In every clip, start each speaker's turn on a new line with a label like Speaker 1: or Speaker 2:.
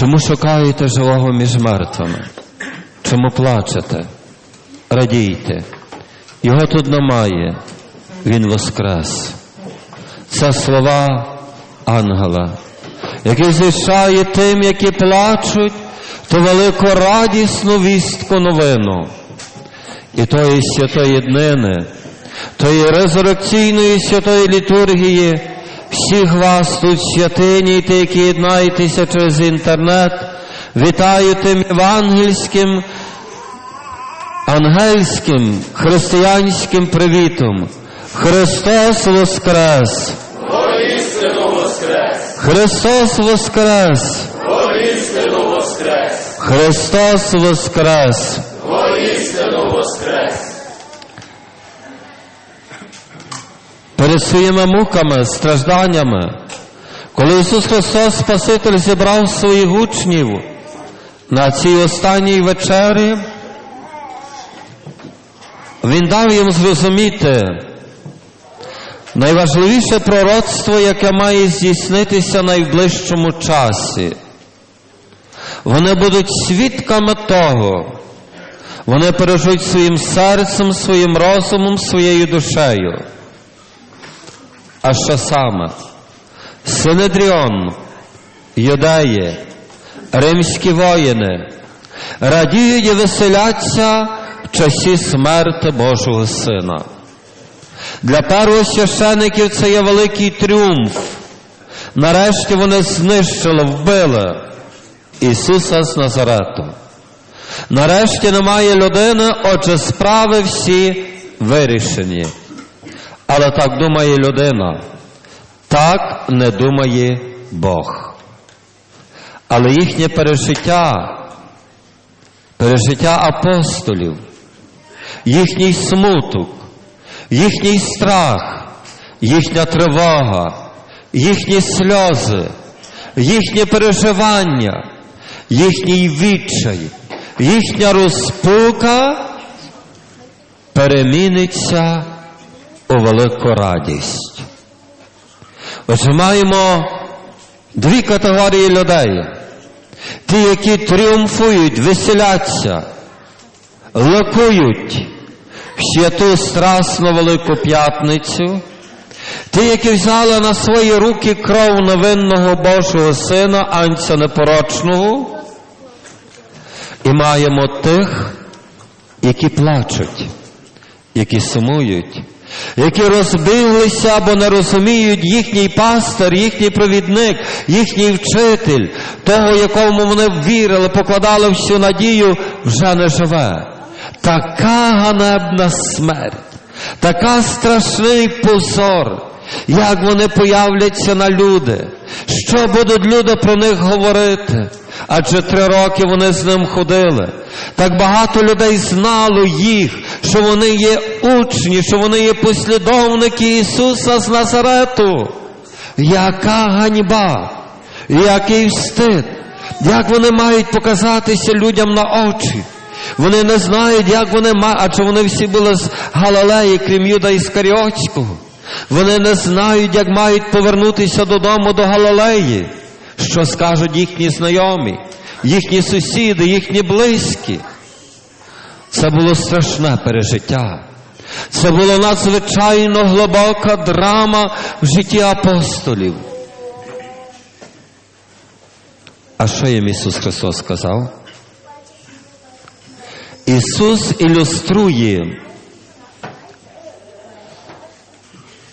Speaker 1: Чому шукаєте живого між мертвими? Чому плачете? Радійте. Його тут немає. Він воскрес. Це слова ангела, який звіщає тим, які плачуть, ту велику радісну вістку новину. І тої святої днини, тої резурекційної святої літургії, всіх вас тут святині, ті, які єднаєтеся через інтернет, вітаю тим євангельським, ангельським, християнським привітом. Христос Воскрес!
Speaker 2: Воістину воскрес!
Speaker 1: Христос Воскрес!
Speaker 2: Воістину воскрес!
Speaker 1: Христос Воскрес!
Speaker 2: Воістину воскрес!
Speaker 1: Перед своїми муками, стражданнями, коли Ісус Христос Спаситель зібрав своїх учнів на цій останній вечері, Він дав їм зрозуміти найважливіше пророцтво, яке має здійснитися в найближчому часі. Вони будуть свідками того, вони пережуть своїм серцем, своїм розумом, своєю душею. А що саме? Синедріон, юдеї, римські воїни радіють і веселяться в часі смерти Божого Сина. Для первосвящеників це є великий тріумф. Нарешті вони знищили, вбили Ісуса з Назарету. Нарешті немає людини, отже, справи всі вирішені. Але так думає людина, так не думає Бог. Але їхнє пережиття, пережиття апостолів, їхній смуток, їхній страх, їхня тривога, їхні сльози, їхнє переживання, їхній відчай, їхня розпука переміниться у велику радість. Отже, маємо дві категорії людей. Ті, які тріумфують, веселяться, ликують в святу страсну Велику П'ятницю, ті, які взяли на свої руки кров невинного Божого Сина, Анця Непорочного, і маємо тих, які плачуть, які сумують, які розбіглися або не розуміють їхній пастир, їхній провідник, їхній вчитель, того, якому вони вірили, покладали всю надію, вже не живе. Така ганебна смерть, така страшний позор, як вони появляться на люди, що будуть люди про них говорити? Адже три роки вони з ним ходили. Так багато людей знало їх, що вони є учні, що вони є послідовники Ісуса з Назарету. Яка ганьба, який встид, як вони мають показатися людям на очі. Вони не знають, як вони мають, адже вони всі були з Галилеї, крім Юда Іскаріотського. Вони не знають, як мають повернутися додому до Галилеї. Що скажуть їхні знайомі, їхні сусіди, їхні близькі. Це було страшне пережиття. Це була надзвичайно глибока драма в житті апостолів. А що їм Ісус Христос сказав? Ісус ілюструє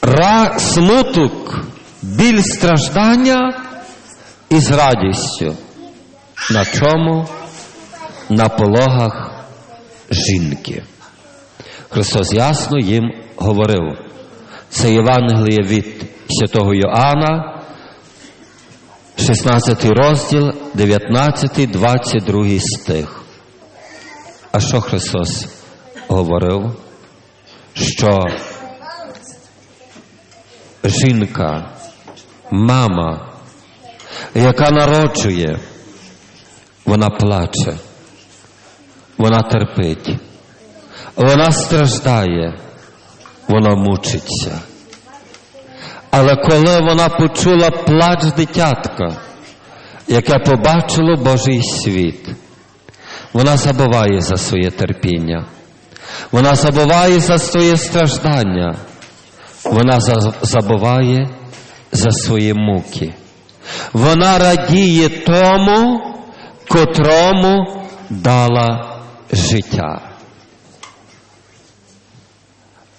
Speaker 1: ра, смуток, біль страждання із радістю. На чому? На пологах жінки. Христос ясно їм говорив. Це Євангеліє від святого Йоанна, 16 розділ, 19, 22 стих. А що Христос говорив? Що жінка, мама, яка народжує, вона плаче, вона терпить, вона страждає, вона мучиться. Але коли вона почула плач дитятка, яке побачило Божий світ. Вона забуває за своє терпіння, вона забуває за своє страждання, вона забуває за свої муки. Вона радіє тому, котрому дала життя.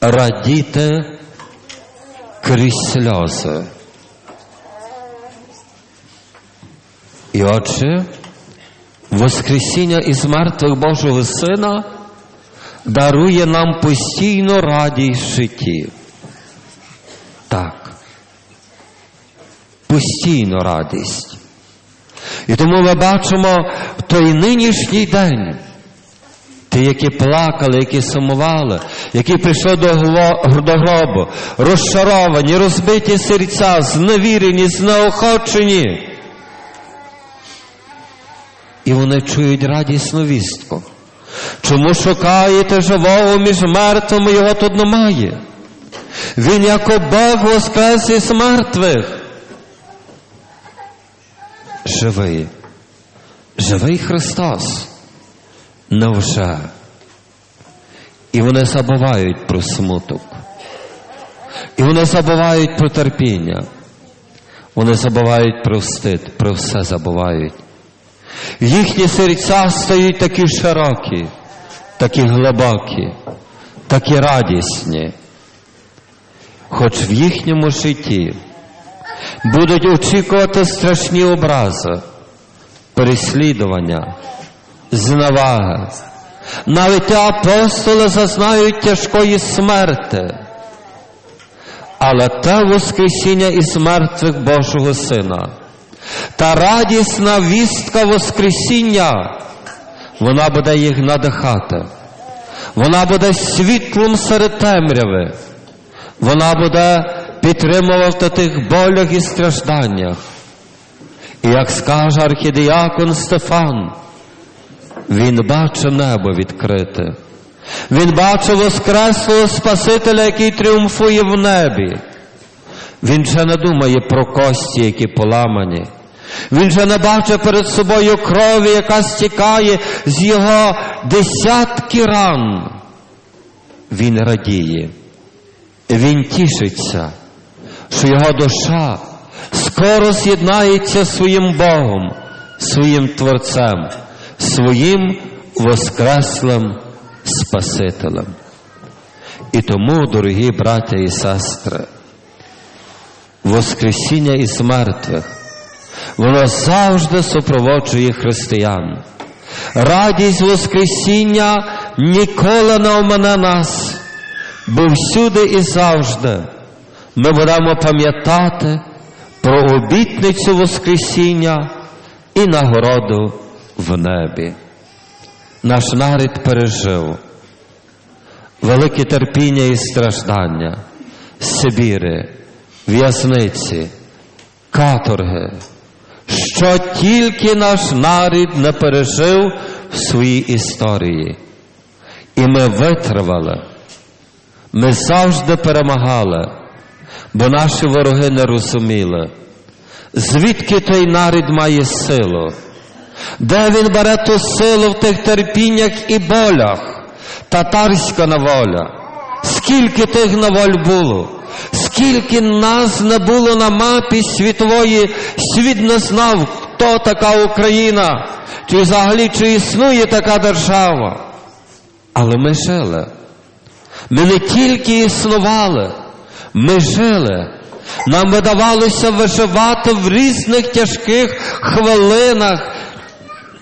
Speaker 1: Радіте крізь сльози. І отже, Воскресіння із мертвих Божого Сина дарує нам постійну радість житті. Так. Постійну радість. І тому ми бачимо в той нинішній день, ті, які плакали, які сумували, які прийшли до, гробу, розчаровані, розбиті серця, зневірені, знеохочені. І вони чують радісну вістку. Чому шукаєте живого між мертвими, його тут немає? Він як Бог воскрес із мертвих. Живий. Живий Христос. Невже? І вони забувають про смуток. І вони забувають про терпіння. Вони забувають про стид, про все забувають. Їхні серця стають такі широкі, такі глибокі, такі радісні. Хоч в їхньому житті будуть очікувати страшні образи, переслідування, зневаги. Навіть апостоли зазнають тяжкої смерти. Але те Воскресіння із мертвих Божого Сина, та радісна вістка Воскресіння, вона буде їх надихати. Вона буде світлом серед темряви. Вона буде підтримувати тих болях і стражданнях. І як скаже архідіакон Стефан, він бачить небо відкрите. Він бачить Воскреслого Спасителя, який тріумфує в небі. Він же не думає про кості, які поламані. Він же не бачить перед собою крові, яка стікає з його десятки ран. Він радіє. Він тішиться, що його душа скоро з'єднається з своїм Богом, своїм Творцем, своїм Воскреслим Спасителем. І тому, дорогі браття і сестри, Воскресіння із мертвих, воно завжди супроводжує християн. Радість Воскресіння ніколи не омине нас, бо всюди і завжди ми будемо пам'ятати про обітницю Воскресіння і нагороду в небі. Наш нарід пережив велике терпіння і страждання, Сибіри, в'язниці, каторги, що тільки наш нарід не пережив в своїй історії. І ми витривали, ми завжди перемагали, бо наші вороги не розуміли, звідки той нарід має силу, де він бере ту силу в тих терпіннях і болях, татарська неволя, скільки тих неволь було, скільки нас не було на мапі світової, світ не знав, хто така Україна, чи взагалі чи існує така держава. Але ми жили. Ми не тільки існували, ми жили. Нам видавалося виживати в різних тяжких хвилинах.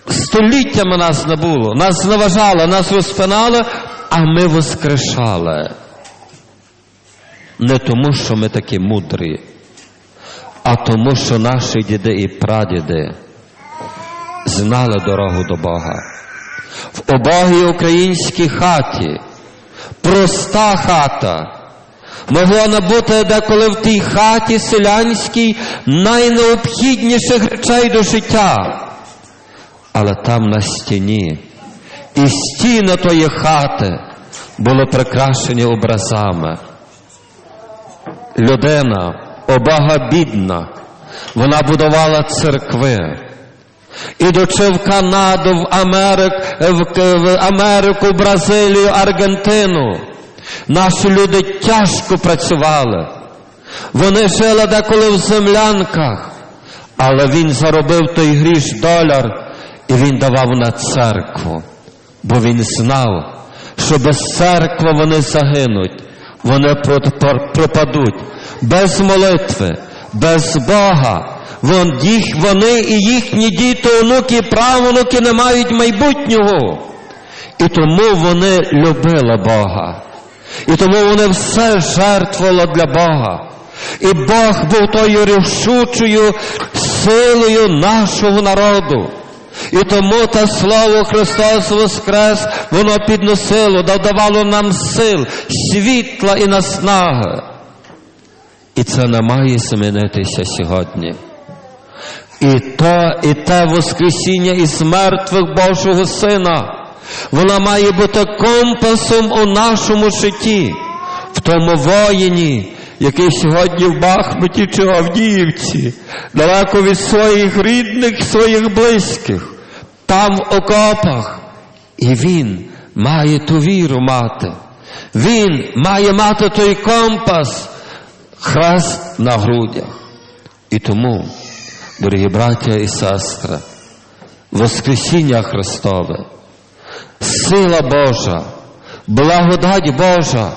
Speaker 1: Століттями нас не було. Нас зневажали, нас розпинали, а ми воскрешали. Не тому, що ми такі мудрі, а тому, що наші діди і прадіди знали дорогу до Бога. В обогій українській хаті, проста хата, могло не бути деколи в тій хаті селянській найнеобхідніших речей до життя. Але там на стіні і стіни тої хати були прикрашені образами. Людина, обага бідна, вона будувала церкви, ідучи в Канаду, в, Америк, в, в Америку, Бразилію, Аргентину. Наші люди тяжко працювали. Вони жили деколи в землянках, але він заробив той гріш доляр і він давав на церкву, бо він знав, що без церкви вони загинуть, вони пропадуть без молитви, без Бога. Вони і їхні діти, онуки, правонуки не мають майбутнього. І тому вони любили Бога. І тому вони все жертвували для Бога. І Бог був тою рішучою силою нашого народу. І тому те слово Христос Воскрес, воно підносило, додавало нам сил, світла і наснаги. І це не має змінитися сьогодні. І то, і те Воскресіння із мертвих Божого Сина, вона має бути компасом у нашому житті, в тому воїні, який сьогодні в Бахмуті чи Авдіївці, далеко від своїх рідних, своїх близьких, там в окопах. І він має ту віру мати. Він має мати той компас, хрест на грудях. І тому, дорогі браття і сестри, Воскресіння Христове, сила Божа, благодать Божа,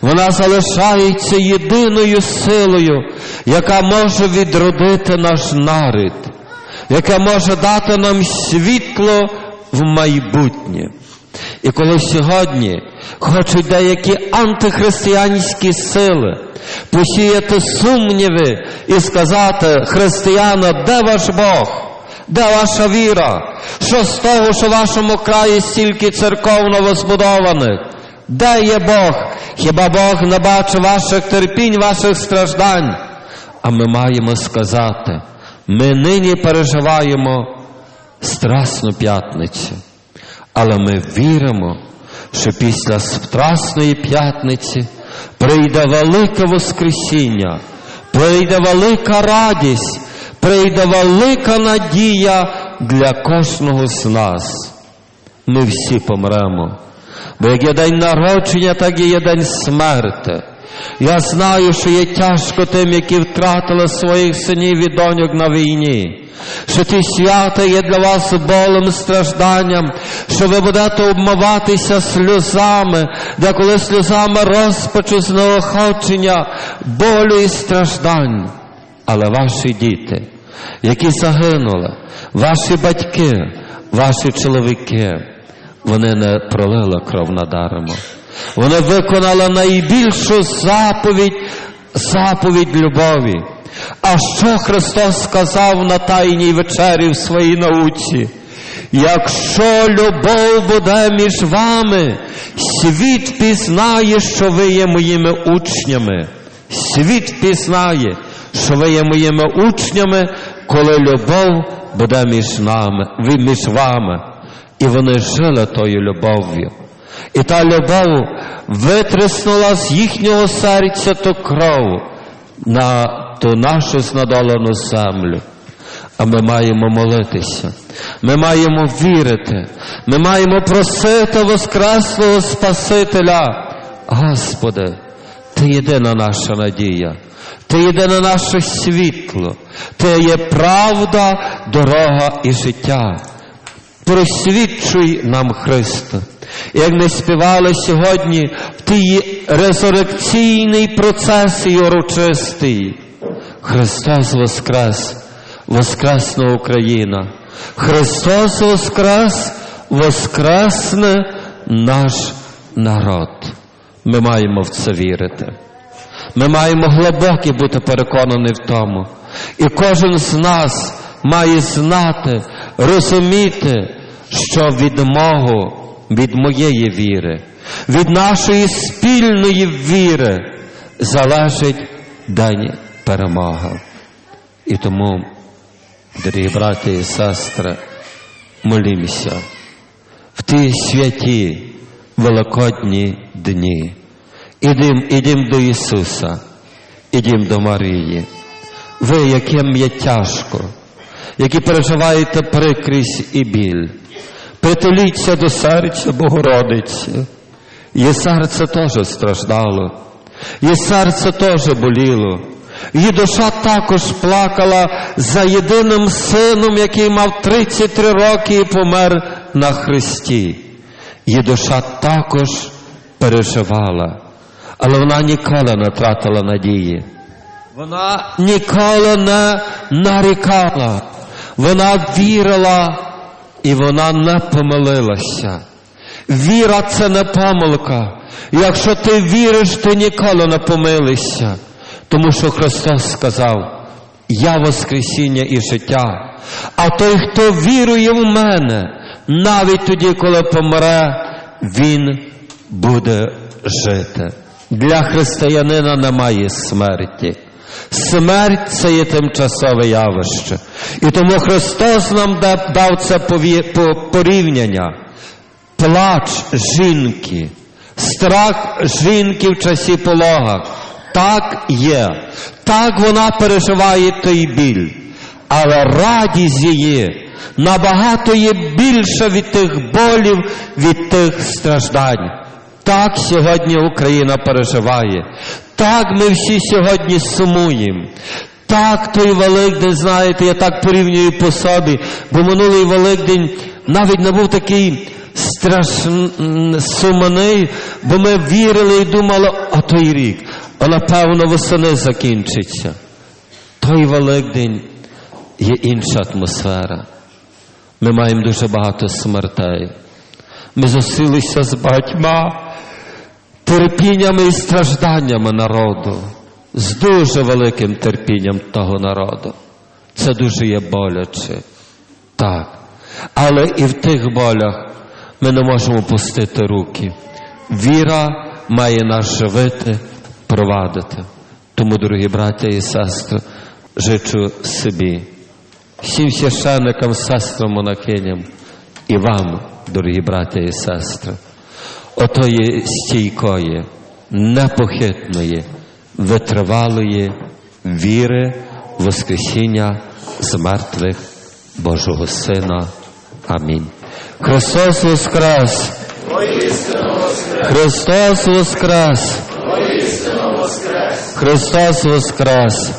Speaker 1: вона залишається єдиною силою, яка може відродити наш народ, яка може дати нам світло в майбутнє. І коли сьогодні хочуть деякі антихристиянські сили посіяти сумніви і сказати, християна, де ваш Бог? Де ваша віра? Що з того, що в вашому краї стільки церковно збудованих? Де є Бог? Хіба Бог не бачить ваших терпінь, ваших страждань? А ми маємо сказати, ми нині переживаємо Страсну п'ятницю. Але ми віримо, що після Страсної п'ятниці прийде велике Воскресіння, прийде велика радість, прийде велика надія для кожного з нас. Ми всі помремо. Бо як є день народження, так і є день смерти. Я знаю, що є тяжко тим, які втратили своїх синів і доньок на війні. Що ті свята є для вас болем, стражданням, що ви будете обмиватися сльозами, деколи сльозами розпачу, знеохочення, болю і страждань. Але ваші діти, які загинули, ваші батьки, ваші чоловіки, вони не пролили кров надармо. Вони виконали найбільшу заповідь, заповідь любові. А що Христос сказав на Тайній вечері в своїй науці? Якщо любов буде між вами, світ пізнає, що ви є моїми учнями. Світ пізнає, що ви є моїми учнями, коли любов буде між нами, між вами. І вони жили тою любов'ю. І та любов витриснула з їхнього серця ту кров на ту нашу знадолену землю. А ми маємо молитися, ми маємо вірити, ми маємо просити Воскреслого Спасителя. Господи, Ти єдина наша надія, Ти єдине наше світло, Ти є правда, дорога і життя. Просвідчуй нам Христа. Як ми співали сьогодні в тій резурекційній процесії урочистій, Христос Воскрес, Воскресна Україна. Христос Воскрес, Воскресне наш народ. Ми маємо в це вірити. Ми маємо глибоко бути переконані в тому. І кожен з нас має знати, розуміти, що від мого, від моєї віри, від нашої спільної віри залежить день перемоги. І тому, дорогі браті і сестри, молімося в ті святі великодні дні. Ідім, ідім до Ісуса, ідім до Марії. Ви, яким є тяжко, які переживаєте прикрість і біль. Притуліться до серця Богородиці. Її серце теж страждало, її серце теж боліло. Її душа також плакала за єдиним сином, який мав 33 роки і помер на Христі. Її душа також переживала, але вона ніколи не тратила надії. Вона ніколи не нарікала, вона вірила і вона не помилилася. Віра це не помилка. Якщо ти віриш, ти ніколи не помилишся. Тому що Христос сказав, я Воскресіння і життя, а той, хто вірує в мене, навіть тоді, коли помре, він буде жити. Для християнина немає смерті. Смерть це є тимчасове явище. І тому Христос нам дав це порівняння. Плач жінки, страх жінки в часі пологах. Так є. Так вона переживає той біль. Але радість її набагато є більша від тих болів, від тих страждань. Так сьогодні Україна переживає. Так ми всі сьогодні сумуємо. Так той Великдень, знаєте, я так порівнюю по собі, бо минулий Великдень навіть не був такий страшний, суманий, бо ми вірили і думали, а той рік, а напевно восени закінчиться. Той Великдень є інша атмосфера. Ми маємо дуже багато смертей. Ми зусилися з багатьма терпіннями і стражданнями народу, з дуже великим терпінням того народу. Це дуже є боляче. Так. Але і в тих болях ми не можемо пустити руки. Віра має нас живити, провадити. Тому, дорогі браття і сестри, жичу собі, всім священникам, сестрам, монахиням і вам, дорогі браття і сестри, отої стійкої, непохитної, витривалої віри Воскресіння з мертвих Божого Сина. Амінь. Христос Воскрес! Христос Воскрес! Христос Воскрес!